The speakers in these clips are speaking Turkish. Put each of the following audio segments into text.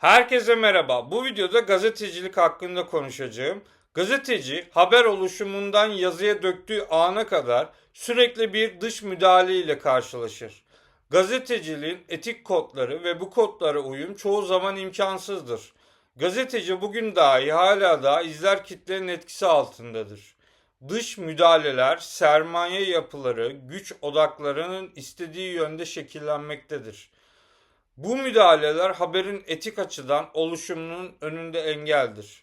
Herkese merhaba. Bu videoda gazetecilik hakkında konuşacağım. Gazeteci haber oluşumundan yazıya döktüğü ana kadar sürekli bir dış müdahale ile karşılaşır. Gazeteciliğin etik kodları ve bu kodlara uyum çoğu zaman imkansızdır. Gazeteci bugün dahi hala da izler kitlenin etkisi altındadır. Dış müdahaleler, sermaye yapıları, güç odaklarının istediği yönde şekillenmektedir. Bu müdahaleler haberin etik açıdan oluşumunun önünde engeldir.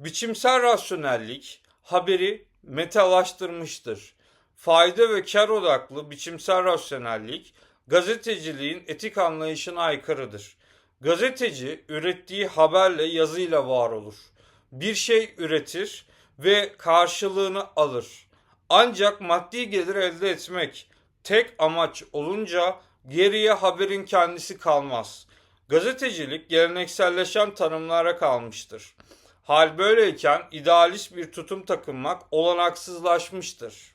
Biçimsel rasyonellik haberi metalaştırmıştır. Fayda ve kar odaklı biçimsel rasyonellik gazeteciliğin etik anlayışına aykırıdır. Gazeteci ürettiği haberle yazıyla var olur. Bir şey üretir ve karşılığını alır. Ancak maddi gelir elde etmek tek amaç olunca geriye haberin kendisi kalmaz. Gazetecilik gelenekselleşen tanımlara kalmıştır. Hal böyleyken idealist bir tutum takınmak olanaksızlaşmıştır.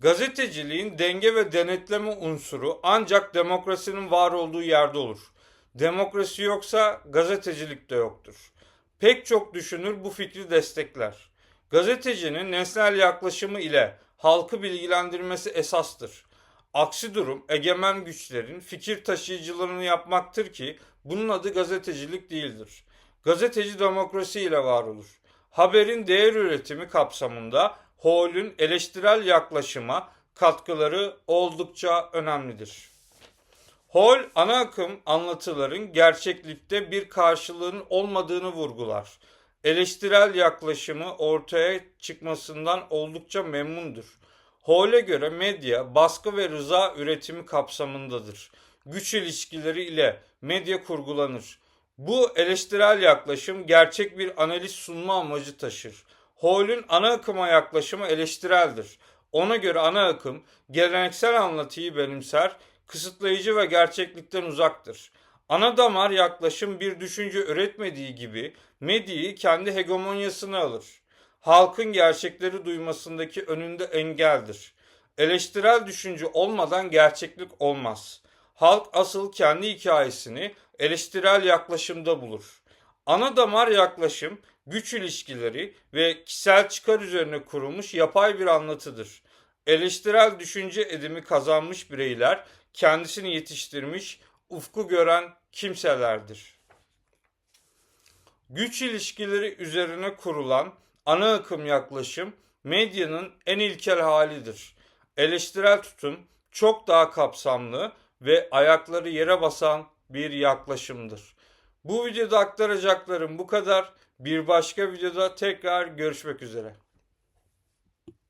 Gazeteciliğin denge ve denetleme unsuru ancak demokrasinin var olduğu yerde olur. Demokrasi yoksa gazetecilik de yoktur. Pek çok düşünür bu fikri destekler. Gazetecinin nesnel yaklaşımı ile halkı bilgilendirmesi esastır. Aksi durum egemen güçlerin fikir taşıyıcılığını yapmaktır ki bunun adı gazetecilik değildir. Gazeteci demokrasi ile var olur. Haberin değer üretimi kapsamında Hall'ün eleştirel yaklaşıma katkıları oldukça önemlidir. Hall ana akım anlatıların gerçeklikte bir karşılığının olmadığını vurgular. Eleştirel yaklaşımı ortaya çıkmasından oldukça memnundur. Hall'e göre medya baskı ve rıza üretimi kapsamındadır. Güç ilişkileri ile medya kurgulanır. Bu eleştirel yaklaşım gerçek bir analiz sunma amacı taşır. Hall'ün ana akıma yaklaşımı eleştireldir. Ona göre ana akım geleneksel anlatıyı benimser, kısıtlayıcı ve gerçeklikten uzaktır. Ana damar yaklaşım bir düşünce üretmediği gibi medyayı kendi hegemonyasına alır. Halkın gerçekleri duymasındaki önünde engeldir. Eleştirel düşünce olmadan gerçeklik olmaz. Halk asıl kendi hikayesini eleştirel yaklaşımda bulur. Ana damar yaklaşım güç ilişkileri ve kişisel çıkar üzerine kurulmuş yapay bir anlatıdır. Eleştirel düşünce edimi kazanmış bireyler kendisini yetiştirmiş, ufku gören kimselerdir. Güç ilişkileri üzerine kurulan ana akım yaklaşım medyanın en ilkel halidir. Eleştirel tutum çok daha kapsamlı ve ayakları yere basan bir yaklaşımdır. Bu videoda aktaracaklarım bu kadar. Bir başka videoda tekrar görüşmek üzere.